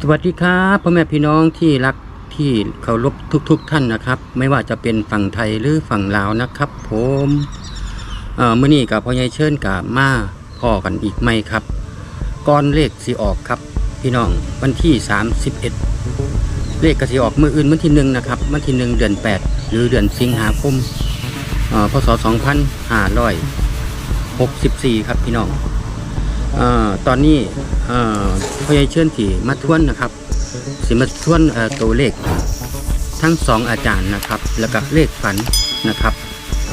สวัสดีครับพ่อแม่พี่น้องที่รักที่เคารพทุกๆทท่านนะครับ ไม่ว่าจะเป็นฝั่งไทยหรือฝั่งลาวนะครับ ผมเอ่อมื่อนี้กับพ่อใหญ่เชิญกับมาพ่อกันอีกไหมครับก่อนเลขสีออกครับ พี่น้องวันที่ 31 เลขกสีออกมืออื่นวันที่หนึ่งนะครับวันที่หนึ่งเดือน 8 หรือเดือนสิงหาคมเอ่อพศ2564 ครับพี่น้อง เอ่อตอนนี้เอ่อพ่อใหญ่เชิญที่มาทวนนะครับ สิมาทวนเอ่อตัวเลข ทั้งสองอาจารย์นะครับ แล้วก็เลขฝันนะครับ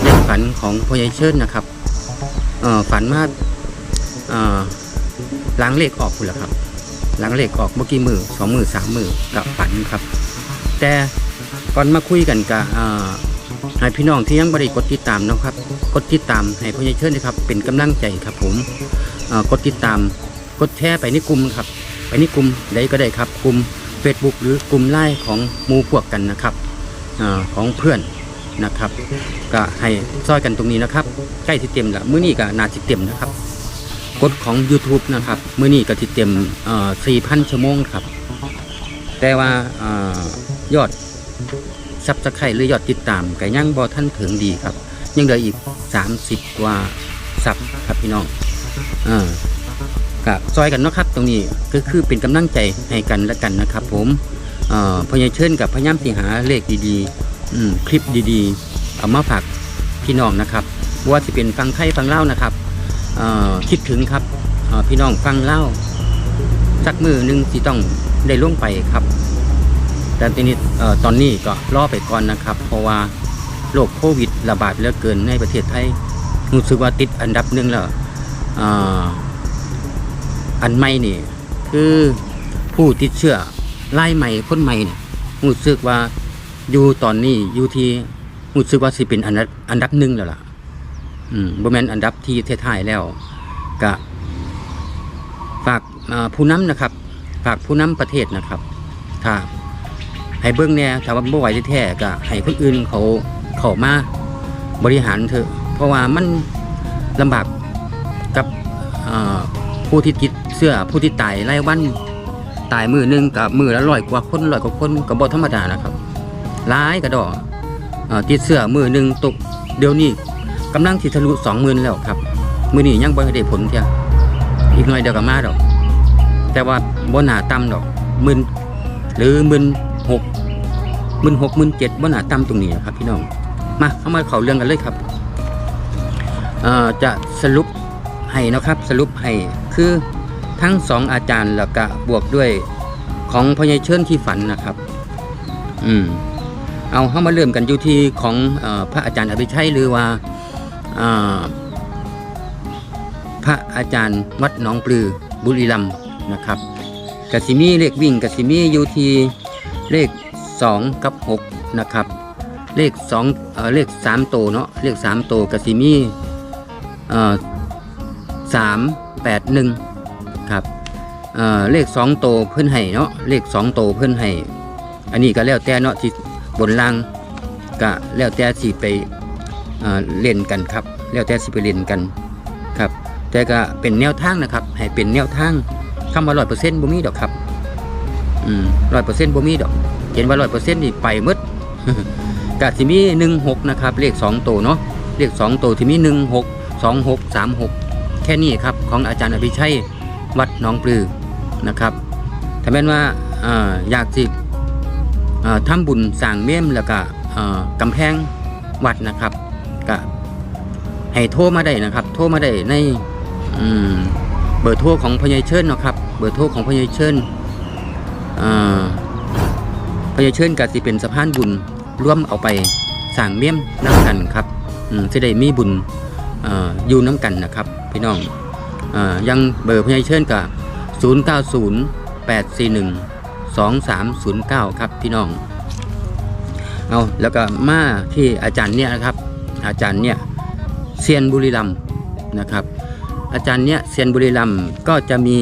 เลขฝันของพ่อใหญ่เชิญนะครับเอ่อฝันว่าเอ่อล้างเลขออกคุณละครับล้างเลขออกเมื่อกี้มือสองมือสามมือกับฝันครับ แต่ก่อนมาคุยกันกับเอ่อ ให้พี่น้องที่ยังบริกดติดตามนะครับ กดติดตามให้พ่อใหญ่เชิญนะครับ เป็นกำลังใจครับผม กดติดตาม กดแชร์ไปในกลุ่มครับ ไปในกลุ่มใดก็ได้ครับกลุ่ม Facebook หรือกลุ่มไลน์ของมูพวกกันนะครับอของเพื่อนนะครับ ก็ให้ซอยกันตรงนี้นะครับ ใกล้ที่เต็มล้วมื้อนี้ก็นาจิเต็มนะครับ กดของ YouTube นะครับมื้อนี้ก็ที่เต็มเอ่อ4,000ชั่วโมงครับ แต่ว่าอยอดซับสไครหรือยอดติดตามก็ยังบ่ท่านถึงดีครับ ยังเหลืออีก 30 กว่าซับครับพี่น้อง อ่ากับซอยกันเนาะครับ ตรงนี้ก็คือเป็นกำลังใจให้กันและกันนะครับ ผมอ่อพยายเชิญกับพยายามสิหาเลขดีๆอืมคลิปดีๆเอามาฝากพี่น้องนะครับว่าจะเป็นฟังไทยฟังเล่านะครับคิดถึงครับพี่น้องฟังเล่าสักมือหนึ่งที่ต้องได้ล่วงไปครับแต่ทีนี้ตอนนี้ก็รอไปก่อนนะครับ เพราะว่าโรคโควิดระบาดเหลือเกินในประเทศไทยรู้สึกว่าติดอันดับหนึ่งแล้ว อันใหม่นี่ คือผู้ติดเชื้อรายใหม่คนใหม่เนี่ยรู้สึกว่าอยู่ตอนนี้อยู่ที่รู้สึกว่าสิเป็นอันดับอันดับหนึ่งแล้วล่ะ อืมบ่แมนอันดับที่ท้ายๆแล้วก็ฝากผู้นำนะครับ ฝากผู้นำประเทศนะครับ ถ้าให้เบิ่งแน่ถ้าว่าบ่ไหวแท้ๆก็ให้คนอื่นเขาเข้ามาบริหารเถอะ เพราะว่ามันลำบาก ผู้ที่ติดเสื้อผู้ที่ตายรายวันตายมือหนึงกับมือละร้อยกว่าคนร้อยกว่าคนกับบธรรมดานะครับร้ายกระดอเอ่อติดเสื้อมือหนึงตกเดี๋ยวนี้กำลังที่ทะลุสองหมื่นแล้วครับ มือนี้ยังบ่ได้ผลเทียอีกหน่อยเดียวก็มาดอก แต่ว่าบ่หนาต่ำดอกหมื่นหรือหมื่นหกหมื่นหกหมื่นเจ็ดบ่หนาต่ำตรงนี้นะครับ พี่น้องมาเข้ามาเข้าเรื่องกันเลยครับจะสรุปให้นะครับสรุปให้ คือทั้งสองอาจารย์แล้วก็บวกด้วยของพญายเชิญที่ฝันนะครับ อืมเอาเข้ามาเริ่มกันอยู่ที่ของอพระอาจารย์อภิชัยหรือว่าพระอาจารย์วัดหนองปลือบุรีรัมย์นะครับกสิมีเลขวิ่งกสิมีอยู่ที่เลข 2 กับ 6 นะครับ เลข2เอ่อเลข3โตเนาะเลข3โตกสิมีเอ่อส 81ครับเอ่อเลข2โตเพื่อนให้เนาะเลข2โตเพื่อนให้อันนี้ก็แล้วแต่เนาะที่บนล่างก็แล้วแต่สิไปเอ่อเล่นกันครับ แล้วแต่สิไปเล่นกันครับ แต่ก็เป็นแนวทางนะครับให้เป็นแนวทางคำว่า100%บ่มีดอกครับอืม100%บ่มีดอกเห็นว่าร้อยเปอร์เซ็นต์นี่ไปมืดก็สิมีหนึ่งหกนะครับเลข2โตเนาะเลข2โตที่มีกสามหก แค่นี้ครับของอาจารย์อภิชัยวัดหนองปลือนะครับถ้าแม้นว่าออยากสิเอ่อทำบุญสร้างเมี่ยมแล้วก็เอ่อกำแพงวัดนะครับก็ให้โทรมาได้นะครับ โทรมาได้ในเบอร์โทรของพญายเชิญนะครับ เบอร์โทรของพญายเชิญพญายเชิญก็สิเป็นสะพานบุญร่วมเอาไปสร้างเมี่ยมนำกันครับจะได้มีบุญอออยู่น้ำกันนะครับ พี่น้องอยังเบอร์พญายเชิญกับ 090 841 2309 ครับพี่น้อง เอาแล้วก็มาที่อาจารย์เนี่ยนะครับ อาจารย์เนี่ยเซียนบุรีรัมนะครับ อาจารย์เนี่ยเซียนบุรีรัมก็จะมี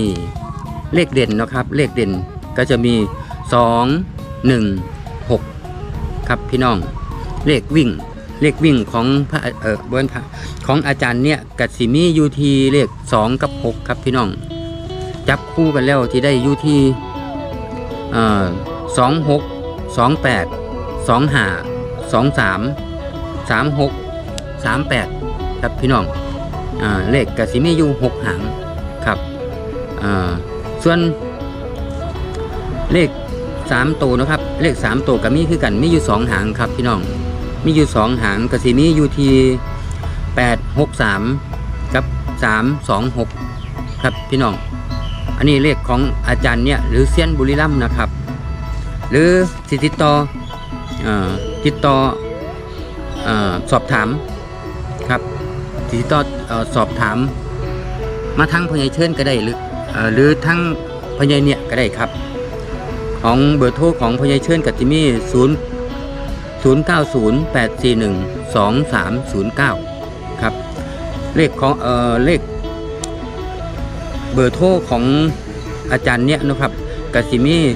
เลขเด่นนะครับ เลขเด่นก็จะมี 2 1 6 ครับพี่น้อง เลขวิ่ง เลขวิ่งของพระเออเบิ้นพระของอาจารย์เนี่ยกัดสิมีอยู่ที่เลข2กับ6ครับพี่น้อง จับคู่กันแล้วที่ได้อยู่ที่เอ่อสองหกสองแปดสองห้าสองสามสามหกสามแปดครับพี่น้องอ่าเลขกสิมีอยู่หกหางครับอ่าส่วนเลขสามตัวนะครับ เลขสามตัวกับมีคือกันมีอยู่สองหางครับพี่น้อง มีอยู่สองหางกสิมีอยู่ที่แปดหกสามกับสามสองหกครับพี่น้อง อันนี้เลขของอาจารย์เนี่ยหรือเซียนบุรีรัมนะครับ หรือสิติต่อติดต่อเอ่อสอบถามครับสิติดต่ออสอบถาม มาทั้งพญายเชิญก็ได้หรืออ่อหรือทั้งพญายเนี่ยก็ได้ครับ ของเบอร์โทรของพญายเชิญกับจิมี่ศูนย์ ศูนย์เก้าศูนย์แปดสี่หนึ่งสองสามศูนย์เก้าครับ เลขของเอ่อเลขเบอร์โทรของอาจารย์เนี่ยนะครับกสิมี098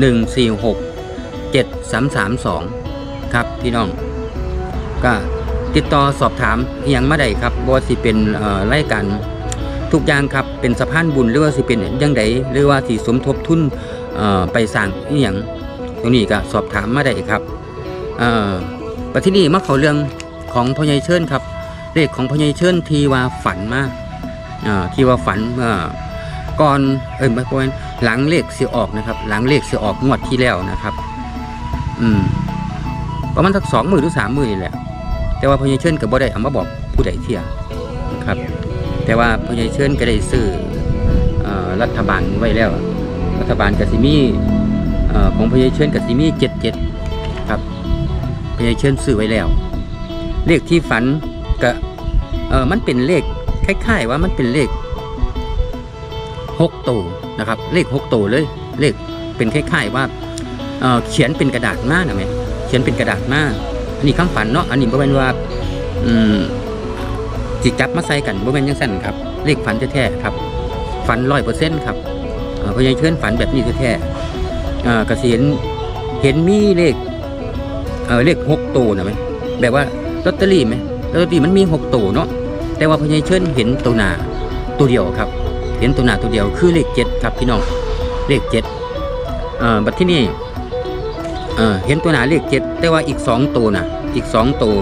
146 7332 ครับพี่น้อง ก็ติดต่อสอบถามอหย่างมาได้ครับบ่ว่าสิเป็นเอ่อรายการทุกอย่างครับเป็นสะพานบุญหรือว่าสิเป็นยังไดหรือว่าสิสมทบทุนเอ่อไปสร้างอหย่าง รงนี้ก็สอบถามมาได้ครับเอ่อปัที่นี่มาเขาเรื่องของพ่อใหญ่เชิญครับเลขของพ่อใหญ่เชิญทีว่าฝันมาอ่าทีว่าฝันเมื่อก่อนเอ้ยไม่ก่อนหลังเลขเสียออกนะครับ หลังเลขเสียออกงวดที่แล้วนะครับ อืมประมาณสักสองหมือหรือสามหมือนี่แหละ แต่ว่าพญายเชิญกับบ่ได้เอามาบอกผู้ใดเที่ยนะครับ แต่ว่าพญายเชิญก็ได้ซื้ออ่อรัฐบาลไว้แล้ว รัฐบาลกสิมีเอ่อ ของพญายเชิญกสิมีเจ็ดเจ็ดครับพญายเชิญซื้อไว้แล้ว เลขที่ฝันก็เออมันเป็นเลขคล้ายๆว่ามันเป็นเลขหกตัวนะครับ เลขหกตัวเลย เลขเป็นคล้ายๆว่าเเขียนเป็นกระดาษหน้าหน่อไหมเขียนเป็นกระดาษหน้าอันนี้คำฝันเนาะอันนี้บ่เป็นว่าอืมจิจับมาใส่กันบ่เป็นยังสั้นครับ เลขฝันแท้ๆครับ ฝันร้อยเปอร์เซ็นต์ครับเอ่อพยายเชิญฝันแบบนี้แท้ๆ อ่อกระเสียนเห็นมีเลขเออเลขหกตัวนะไหมแบบว่าลอตเตอรี่ไหมลอตเตอรี่มันมีหกตัวเนาะแต่ว่าพญายเชิญเห็นตัวหนาตัวเดียวครับ เห็นตัวหนาตัวเดียวคือเลขเจ็ดครับพี่น้องเลขเจ็ดอ่อบัดที่นี่เอ่อเห็นตัวหนาเลขเจ็ดแต่ว่าอีกสองตัวนะอีกสองตัว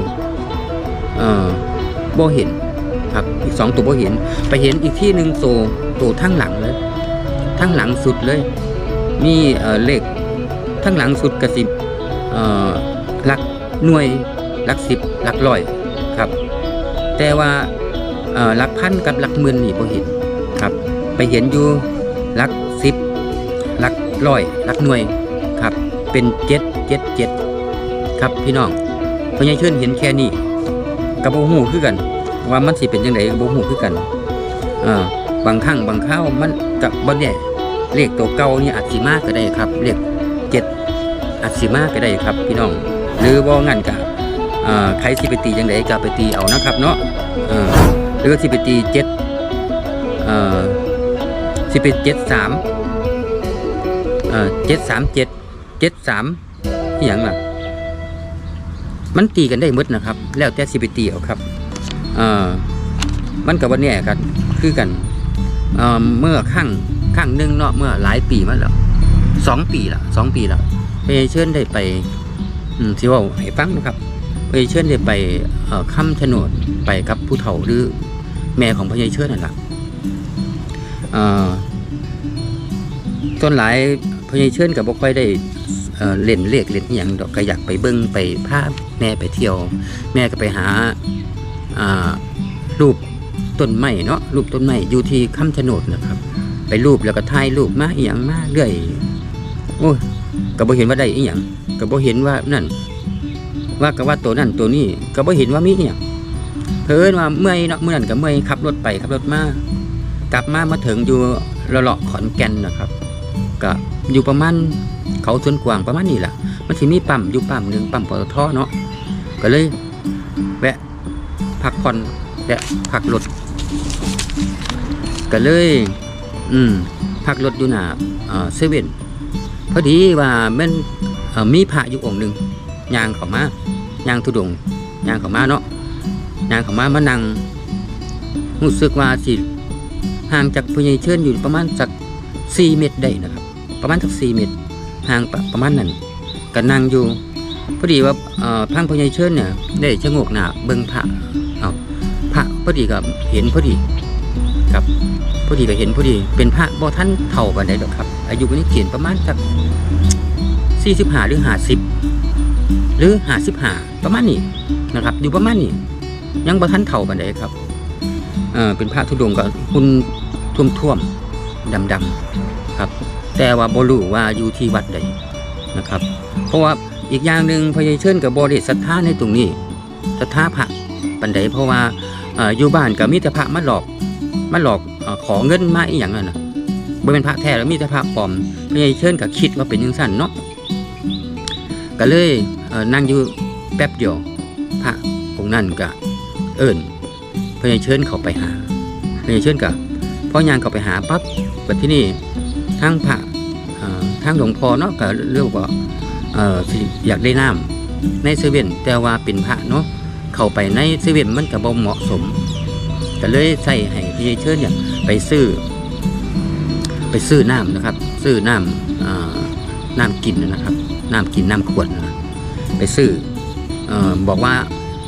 เอ่อบ่เห็นครับอีกสองตัวบ่เห็น ไปเห็นอีกที่หนึ่งตัวตัวทั้งหลังเลยทั้งหลังสุดเลย มีเอ่เลขทั้งหลังสุดกระสิบหลักหน่วยหลักสิบหลักร้อยครับ แต่ว่าหลักพันกับหลักหมื่นนี่บ่เห็นครับ ไปเห็นอยู่หลักสิบหลักร้อยหลักหน่วยครับ เป็นเจ็ดเจ็ดเจ็ดครับพี่น้องพญายเชิญเห็นแค่นี้กับโบหูคือกัน ว่ามันสิเป็นยังไงกับโบหูคือกันอ่าบางครั้งบางข้าวมันกับบ่แน่ เลขตัวเก่านี่อาจสิมากก็ได้ครับ เลขเจ็ดอาจสิมากก็ได้ครับพี่น้อง หรือว่างั้นก็เอ่อใครสิไปตีจังไดก็ไปตีเอานะครับเนาะหรือว่าสิไปตีเจ็ดสิไปเจ็ดสามเจ็ดสามเจ็ดเจ็ดสามอหย่างล่ะ มันตีกันได้หมดนะครับ แล้วแต่สิไปตีเอาครับมันกับวันนี้กันคือกันเอ่อเมื่อข้าง ข้างหนึ่งเนาะเมื่อหลายปีมาแล้วสองปีละสองปีล้วไปเชิญได้ไปอที่ว่าให้ฟังนะครับพญายเชิญได้ไปเอ่อค้ำฉนดไปกับผู้เฒ่าหรือแม่ของพญายเชิญนั่นแหละต้นหลายพญายเชิญกับบ่ค่อยได้เล่นเลขเล่นอย่างดอกก็อยากไปเบิ่งไปพาพแม่ไปเที่ยว แม่ก็ไปหาอารูปต้นไม้เนาะรูปต้นไม้อยู่ที่ค้ำฉนดนะครับ ไปรูปแล้วก็ถ่ายรูปมาอีหยังมาเรื่อยโอ้ยก็บ่เห็นว่าได้อีหยังก็บ่เห็นว่านั่น ว่าก็ว่าตัวนั่นตัวนี้ก็บ่เห็นว่ามีเนี่ยเพิ่นว่าเมื่อยเนาะเมื่อนั้นก็เมื่อยขับรถไปขับรถมากลับมามาถึงอยู่ระเลาะขอนแก่นนะครับ ก็อยู่ประมาณเขาสวนกวางประมาณนี้แหละมันสิมีปั๊มอยู่ปั๊มหนึ่งปั๊มปตทเนาะก็เลยแวะพักผ่อนแวะพักรถก็เลย อืมพักรถอยู่หน้าเซเว่นพอดีว่าม่นมีพระอยู่องค์หนึ่งยางเขามายางทุดงยางเขามาเนาะยางเขามามานั่งรู้สึกว่าสิห่างจากพญายเชิญอยู่ประมาณสักสี่เมตรได้นะครับ ประมาณสักสี่เมตรห่างประประมาณนั้นก็นั่งอยู่พอดีว่าพังพญายเชิญเนี่ยได้ชะโงกหน้าเบิ่งพระเอาพระพอดีก็เห็นพอดี ครับพอดีก็เห็นพอดีเป็นพระบ่ท่านเท่ากันได้ดอกครับ อายุนี่เขียนประมาณสักสี่สิบห้าหรือห้าสิบหรือห้าสิบห้าประมาณนี้นะครับ อยู่ประมาณนี้ยังบ่ท่านเท่ากันได้ครับเออเป็นพระธุดงค์กับหุ่นท่วมๆดำครับ แต่ว่าบรูว่าอยู่ที่วัดใดนะครับ เพราะว่าอีกอย่างหนึ่งพญายเชิญกับบริศรัทธาในตรงนี้ศรัทธาพระปันใดเพราะว่าอออยู่บ้านกับมีแต่พระมาหลอก มาหลอกอขอเงินมาอีกอย่างนั้นนะบ่เป็นพระแท้แล้วมีแต่พระปลอมพญายเชิญกับคิดว่าเป็นยังสั้นเนาะก็เลยเนั่งอยู่แป๊บเดียว พระองค์นั้นก็เอิ้นพญายเชิญเขาไปหาพญายเชิญกับพ่อยางเขาไปหาปั๊บบัดที่นี่ทางพระเอ่อทางหลวงพ่อเนาะก็เรียกว่าเอ่อสิอยากได้น้ำในเซเว่นแต่ว่าเป็นพระเนาะเข้าไปในเซเว่นมันก็บ่เหมาะสม ก็เลยใส่ให้พี่เชิญเนี่ยไปซื้อ ไปซื้อน้ำนะครับ ซื้อน้ำน้ำกินนะครับ น้ำกินน้ำขวดนะไปซื้ออบอกว่า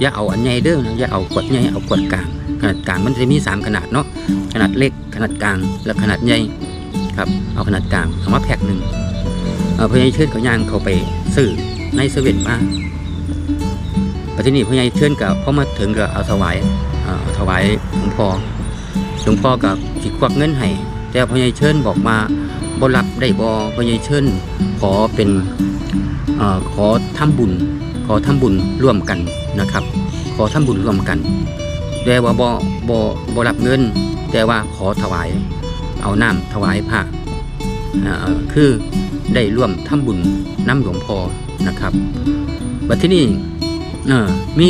อย่าเอาอันใหญ่เด้อนะอย่าเอาขวดใหญ่เอาขวดกลาง ขนาดกลางมันจะมีสามขนาดเนาะขนาดเล็กขนาดกลางและขนาดใหญ่ครับเอาขนาดกลางเอามาแพ็คหนึ่งพญายเชิญเขาย่างเขาไปซื้อในเซเว่นมาปัจจุบันพญายเชิญกับพอมาถึงก็เอาถวาย ถวายหลวงพ่อหลวงพ่อกับสิควักเงินให้แต่พญายเชิญบอกมาบ่รับได้บ่พญายเชิญขอเป็นอขอทำบุญ ขอทำบุญร่วมกันนะครับ ขอทำบุญร่วมกันแต่ว่าบ่บ่บ่รับเงิน แต่ว่าขอถวายเอาน้ำถวายพระคือได้ร่วมทำบุญน้ำหลวงพ่อนะครับบัดที่นี่มี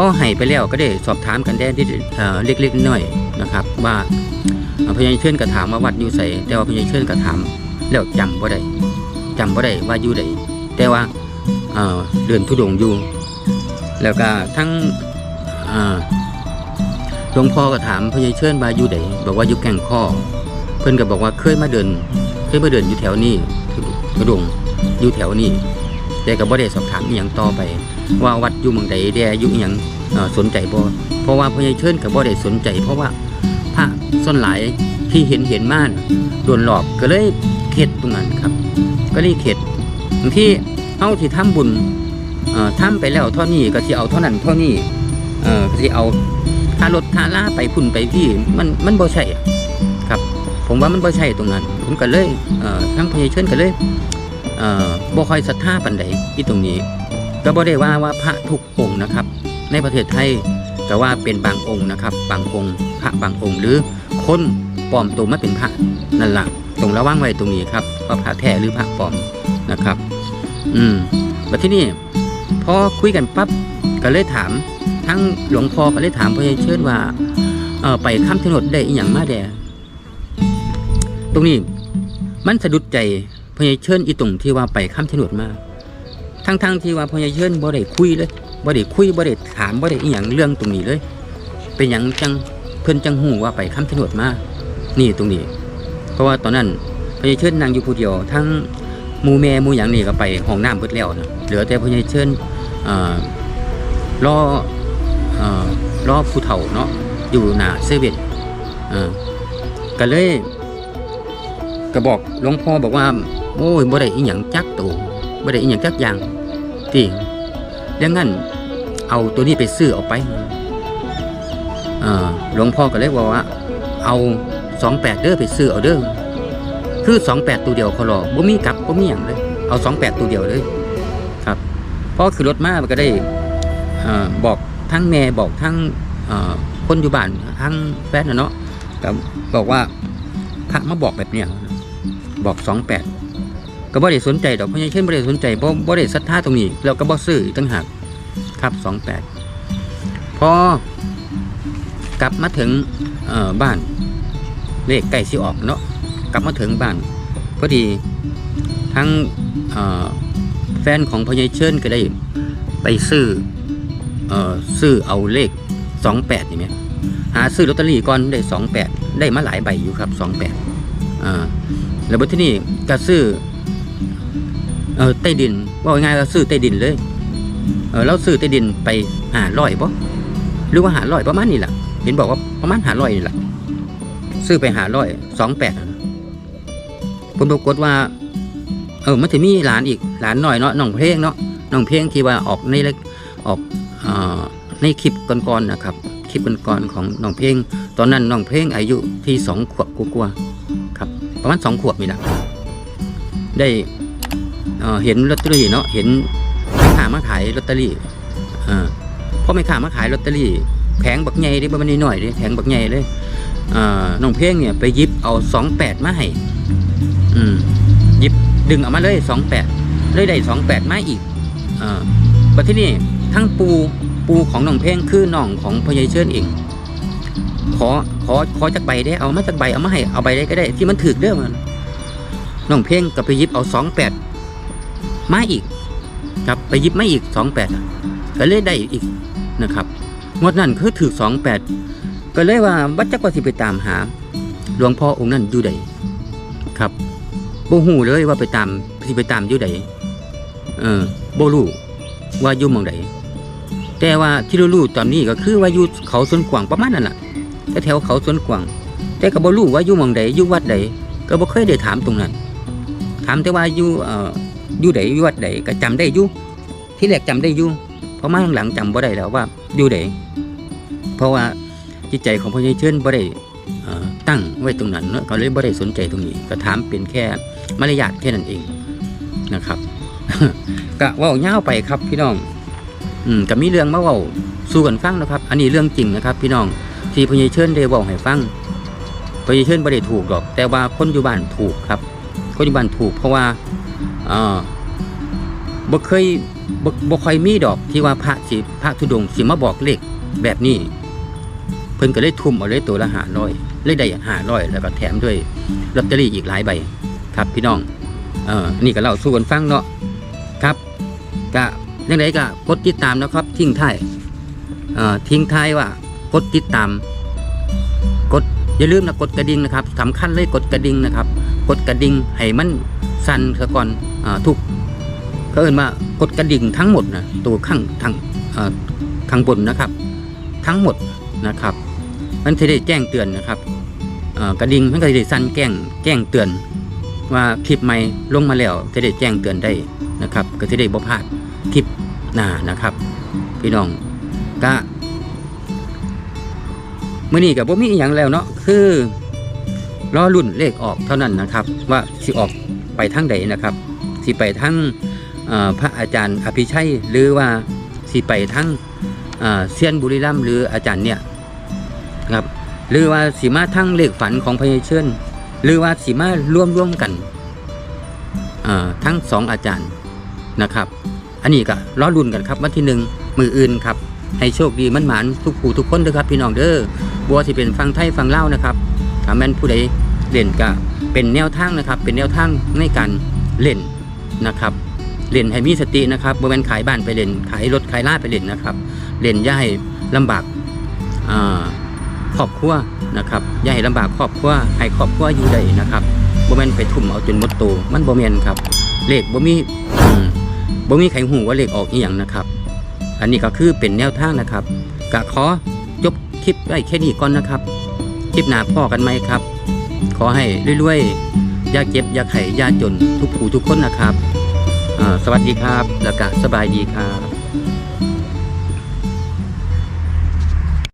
พอให้ไปแล้วก็ได้สอบถามกันได้ที่เอ่อเล็กๆน้อยนะครับ ว่าพญายเชิญกระถามว่าวัดอยู่ใสแต่ว่าพญายเชิญกระถามแล้วจำบ่ได้จำบ่ได้ว่าอยู่ใดแต่ว่าเอ่อเดินทุดงค์อยู่ แล้วก็ทั้งหลวงพ่อก็ถามพญายเชิญบาอยู่ไหนบอกว่าอยู่แก่งข้อเพื่อนก็บอกว่าเคยมาเดิน เคยมาเดินอยู่แถวนี้กระดงอยู่แถวนี้แต่ก็บ่ได้สอบถามอย่างต่อไป ว่าวัดอยู่เมืองใดแดอยู่อย่างสนใจบ่เพราะว่าพญายเชิญก็บ่ได้สนใจ เพราะว่าพระส่วนหลายที่เห็นเห็นมาน่ะโดนหลอกก็เลยเข็ดตรงนั้นครับ ก็เลยเข็ดบางทีเฮาที่ทำบุญเอ่อทำไปแล้วเท่านี้ก็สิเอาเท่านั้นเท่านี้เอ่อก็สิเอาค่ารถค่าล่าไปพุ่นไปที่มันมันบ่ใช่ครับ ผมว่ามันบ่ใช่ตรงนั้น ผมก็เลยทั้งพญาเชิญก็เลยบ่ค่อยศรัทธาปานใดที่ตรงนี้ ก็บ่ได้ว่าว่าพระทุกองค์นะครับ ในประเทศไทยก็ว่าเป็นบางองค์นะครับ บางองค์ พระบางองค์ หรือคนปลอมตัวมาเป็นพระนั่นแหละตรงระวังไว้ตรงนี้ครับว่าพระแท้หรือพระปลอมนะครับ อืมบัดที่นี่พอคุยกันปั๊บก็เลยถาม ทั้งหลวงพ่อก็เลยถามพระยเชิญว่าเออไปข้ามถนนได้อีหยังมาแดตรงนี้มันสะดุดใจพระยเชิญอีตรงที่ว่าไปข้ามถนนมา ทั้งๆที่ว่าพระยายเชิญบ่ได้คุยเลยบ่ได้คุยบ่ได้ถามบ่ได้อีหยังเรื่องตรงนี้เลย เป็นหยังจังเพิ่อนจังหูว่าไปข้ามถนนมานี่ตรงนี้ เพราะว่าตอนนั้นพระยายเชิญนั่งอยู่ผู้เดียว ทั้งมูแม่มูหยังนี่ก็ไปห้องน้ำเบิดแล้วนะเหลือแต่พระยายเชิญเอ่อรอเอ่อรอผู้เฒ่าเนาะอยู่หน้าเซเว่นก็เลยก็บอกหลวงพ่อบอกว่าโอ้ยบ่ได้อีหยังจักตัว บ่ได้อีหยังจักอย่างที่ดังนั้นเอาตัวนี้ไปซื้อออกไปหลวงพ่อก็เลยบอกว่า เอาสองแปดเด้อไปซื้อเอาเด้อคือสองแปดตัวเดียวเขารอบ่มีกลับบ่มีอย่างเลย เอาสองแปดตัวเดียวเลย ครับพอคือรถมามันก็ได้อบอกทั้งแม่บอกทั้งอคนอยู่บ้านทั้งแฟนนะเนาะก็บอกว่าพระมาบอกแบบเนี้ยบอกสองแปด ก็บ่ได้สนใจดอกเพราะยังเช่นบ่ได้สนใจบ่บ่ได้ศรัทธาตรงนี้แล้วก็บ่ซื้ออีกต่างหากครับสองแปดพอกลับมาถึงบ้านเลขใกล้สิออกเนาะกลับมาถึงบ้านพอดีทั้งแฟนของพญายเชิญก็ได้ไปซื้ออซื้อเอาเลขสองแปดนี่ไหมหาซื้อลอตเตอรี่ก่อนได้สองแปดได้มาหลายใบอยู่ครับสองแปดอ่าแล้วบัดทีนี้ก็ซื้อ เออใต้ดินว่าง่ายๆก็ซื้อใต้ดินเลย เออเราซื้อใต้ดินไปหาร้อยบ่หรือว่าหาร้อยประมาณนี้แหละเห็นบอกว่าประมาณหาร้อยนี่แหละซื้อไปหาร้อยสองแปดผลปรากฏว่า เออมันจะมีหลานอีกหลานหน่อยเนาะน้องเพลงเนาะน้องเพลงที่ว่าออกในเล็กออกอในคลิปก่อนๆนะครับคลิปก่อนๆของน้องเพลง ตอนนั้นน้องเพลงอายุที่สองขวบกว่าๆครับ ประมาณสองขวบนี่แหละได้ เห็นลอตเตอรี่เนาะเห็นแม่ค้ามาขายลอตเตอรี่อ่าพอแม่ค้ามาขายลอตเตอรี่แผงบักใหญ่เดิประมาณนี้หน่อยเดิแผงบักใหญ่เลยอ่าน้องเพลงเนี่ยไปยิบเอาสองแปดมาให้อืมหยิบดึงออกมาเลยสองแปดเลยได้สองแปดมาอีกอ่าบัดที่นี่ทั้งปูปูของน้องเพลงคือน้องของพญายเชิญเองขอขอขอจากใบได้เอามาจากใบเอามาให้เอาใบได้ก็ได้ที่มันถือเด้อมันน้องเพ่งก็ไปยิบเอาสองแปด มาอีกครับไปยิบมาอีกสองแปดก็เลยได้อีกนะครับงวดนั้นคือถือสองแปดก็เลยว่าวัดจักว่าสิไปตามหา หลวงพ่อองค์นั้นอยู่ใดครับบ่ฮู้เลยว่าไปตามสิไปตามอยู่ใดเออโบ่รู้ว่าอยู่หมองใดแต่ว่าที่รู้ๆตอนนี้ก็คือว่าอยู่เขาสวนกวางประมาณนั้นล่ะแถวเขาสวนกวาง แต่ก็บ่รู้ว่าอยู่หม่องใดอยู่วัดใดก็บ่เคยได้ถามตรงนั้น ถามแต่ว่าอยู่เอยู่ใดอยู่วัดใดก็จำได้อยู่ที่แรกจำได้อยู่เพราะมาหลังๆจำบ่ได้แล้วว่าอยู่ใดเพราะว่าจิตใจของพ่อใหญ่เชิญบ่ได้ตั้งไว้ตรงนั้นเนอะก็เลยบ่ได้สนใจตรงนี้ ก็ถามเป็นแค่มารยาทแค่นั้นเองนะครับก็ว้าย่าไปครับพี่น้อง อืมก็มีเรื่องมาว้าสู่กันฟังนะครับ อันนี้เรื่องจริงนะครับ พี่น้องที่พญายเชิญได้บอกให้ฟังพญเชิญไม่ได้ถูกหรอก แต่ว่าคนอยู่บ้านถูกครับ คนอยู่บ้านถูก เพราะว่า ออบ่เคยบ่บ่ค่อยมีดอกที่ว่าพระสิพระธุดงค์สิมาบอกเลขแบบนี้ เพิ่นก็เลยทุ่มเอาเลยตัวละห้าร้อยเลยได้ห้าร้อยแล้วก็แถมด้วยลอตเตอรี่อีกหลายใบครับพี่น้องเออนี่ก็เล่าสู่กันฟังเนาะครับก็ยังไงก็กดติดตามนะครับ ทิ้งท้ายเอ่อทิ้งท้ายว่ากดติดตาม กดอย่าลืมนะกดกระดิ่งนะครับสำคัญเลยกดกระดิ่งนะครับ กดกระดิ่งให้มัน สั่นซะก่อนอทุกก็เอินว่ากดกระดิ่งทั้งหมดนะตัวข้างทางอ่าข้างบนนะครับ ทั้งหมดนะครับ มันจะได้แจ้งเตือนนะครับกระดิ่งมันก็จะได้สั่นแจ้งแจ้งเตือน ว่าคลิปใหม่ลงมาแล้วจะได้แจ้งเตือนได้นะครับ ก็จะได้บ่พลาดคลิปหน้านะครับ พี่น้องก็มื่อนี้กับบ่มีอย่างแล้วเนาะคือรอรุ่นเลขออกเท่านั้นนะครับ ว่าสิออก ไปทางใดนะครับสิไปทางพระอาจารย์อภิชัยหรือว่าสิไปทางเซียนบุรีรัมหรืออาจารย์เนี่ยครับหรือว่าสีมาทั้งเลขฝันของพญเชิญหรือว่าสีมาร่วมร่วมกันทั้งสองอาจารย์นะครับ อันนี้ก็รอรุ่นกันครับวันที่หนึ่งมืออื่นครับ ให้โชคดีมั่นหมานทุกผู้ทุกคนเด้อครับ พี่น้องเด้อบัวที่เป็นฟังไทยฟังเล่านะครับถ้าแม่นผู้ใดเล่นก็ เป็นแนวทางนะครับ เป็นแนวทางในการเล่นนะครับ เล่นให้มีสตินะครับบัวแม่นขายบ้านไปเล่น ขายรถขายลาดไปเล่นนะครับ เล่นย่าให้ลำบากครอบครัวนะครับย่าให้ลำบากครอบครัวให้ครอบครัวอยู่ได้นะครับบัวแม่นไปทุ่มเอาจนหมดโตวมันบ่แม่นครับเลขบ่มีบ่มีใครหูว่าเลขออกอีหยังนะครับ อันนี้ก็คือเป็นแนวทางนะครับกะขอจบคลิปไว้แค่นี้ก่อนนะครับ คลิปหน้าพ่อกันไหมครับ ขอให้รวยๆยาเจ็บยาไข่ยาจนทุกผู้ทุกคนนะครับ สวัสดีครับ แล้วก็สบายดีครับ